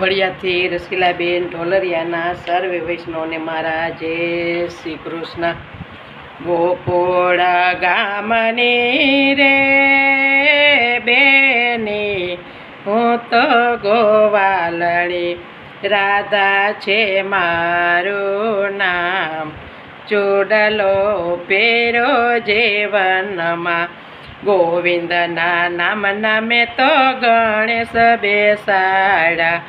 વડિયાથી રસીલાબેન, ઢોલરિયાના, સર્વે વૈષ્ણવને મારા, જય શ્રી કૃષ્ણ. ગોપોડા ગામની રે બેની, હું તો ગોવાલણી રાધા છે મારું નામ. ચોડલો પેરો જીવનમાં, ગોવિંદના નામ નામે તો ગણેશ બેસાડા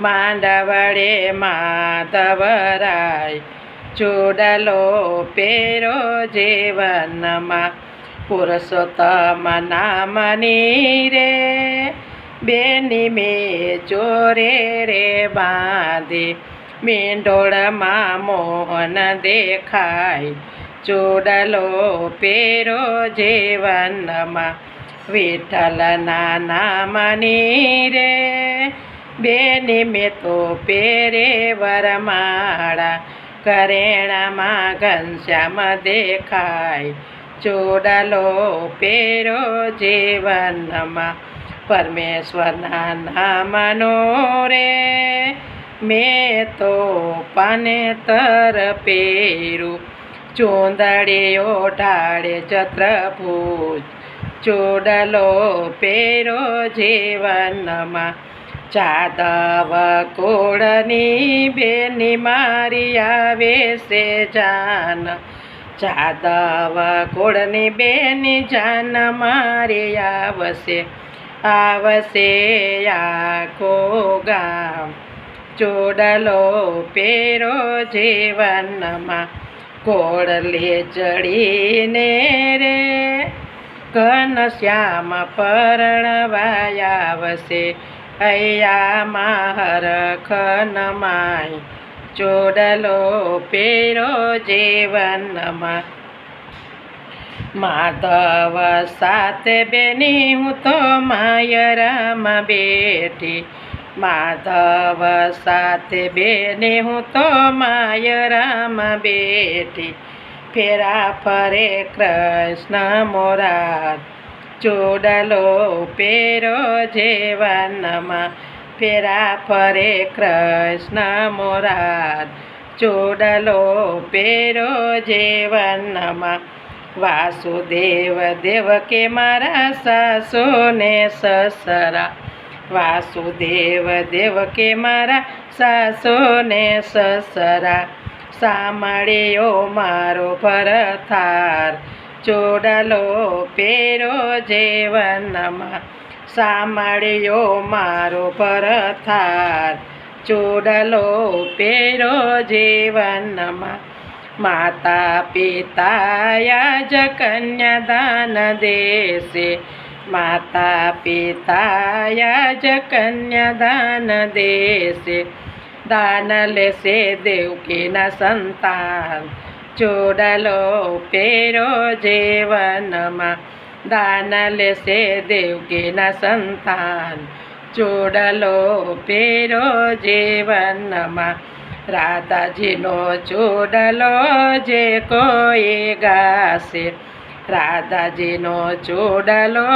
માંડવડે માધવરાય ચૂડલો પેરો જીવનમાં પુરુષોત્તમ નામની રે. બેની મે ચોરે રે બાંધી મીંડોળમાં મોહન દેખાય. ચૂડલો પેરો જીવનમાં વિઠ્ઠલના નામની રે. બેની મેં તો પેરે વરમાળા કરેણામાં ઘનશ્યામ દેખાય. ચોડલો પેરો જીવનમાં, પરમેશ્વરના નામનો રે. મેં તો પાને તર પેરું ચોંદડીઓ ઢાળે ચત્રભૂજ. ચોડલો પેરો જીવનમાં જાદવ કોળની બેની મારી આવે છે જાન. જાદવ કોળની બેની જાન મારી આવશે આવશે આખો ગામ. ચોડલો પેરો જીવનમાં કોળલે ચડીને રે. ઘનશ્યામ પરણવાયા આવશે હૈયામાં હરખનમાય ચોડલો પેરો જીવનમાં. માધવ સાથે બેની હું તો માયરામાં બેઠી. માધવ સાથે બેને હું તો માયરામાં બેઠી. ફેરા ફરે કૃષ્ણ મોરાર. ચૂડલો પેરો જીવનમાં, ફેરા ફરે કૃષ્ણ મોરાર ચોડલો પેરો જીવનમાં, વાસુદેવ દેવ કે મારા સાસુ ને સસરા. વાસુદેવ દેવ કે મારા સાસુ ને સસરા. સાંભળ્યો મારો ભરથાર. ચોડલો પેરો જીવનમાં સાંભળ્યો મારો પરથાર ચોડલો પેરો જીવનમાં માતા પિતાયા જ કન્યાદાન દેશે. માતા પિતાયા જ કન્યાદાન દેશે. દાન લેશે દેવકીના સંતાન. ચોડલો પેરો જીવનમાં દાન લેશે દેવકીના સંતાન. ચોડલો પેરો જીવનમાં રાધાજીનો ચોડલો જે કોઈ ગાશે. રાધાજીનો ચોડલો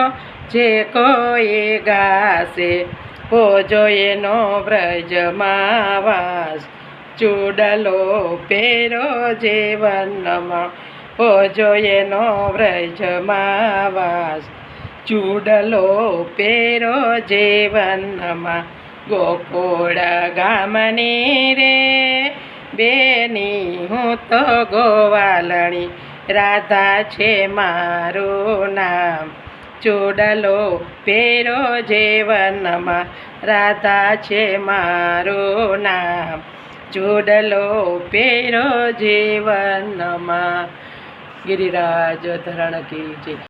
જે કોઈ ગાશે. હો જોયેનો વ્રજમાં વાસ ચૂડલો પેરો જીવનમાં. હો જોયેનો વ્રજમાં વાસ ચૂડલો પેરો જીવનમાં. ગોકુળ ગામની રે. બેની હું તો ગોવાલણી. રાધા છે મારું નામ. ચૂડલો પેરો જીવનમાં. રાધા છે મારું નામ. ચૂડલો પેરો જીવનમાં. ગિરિરાજ ધરણ કી જય.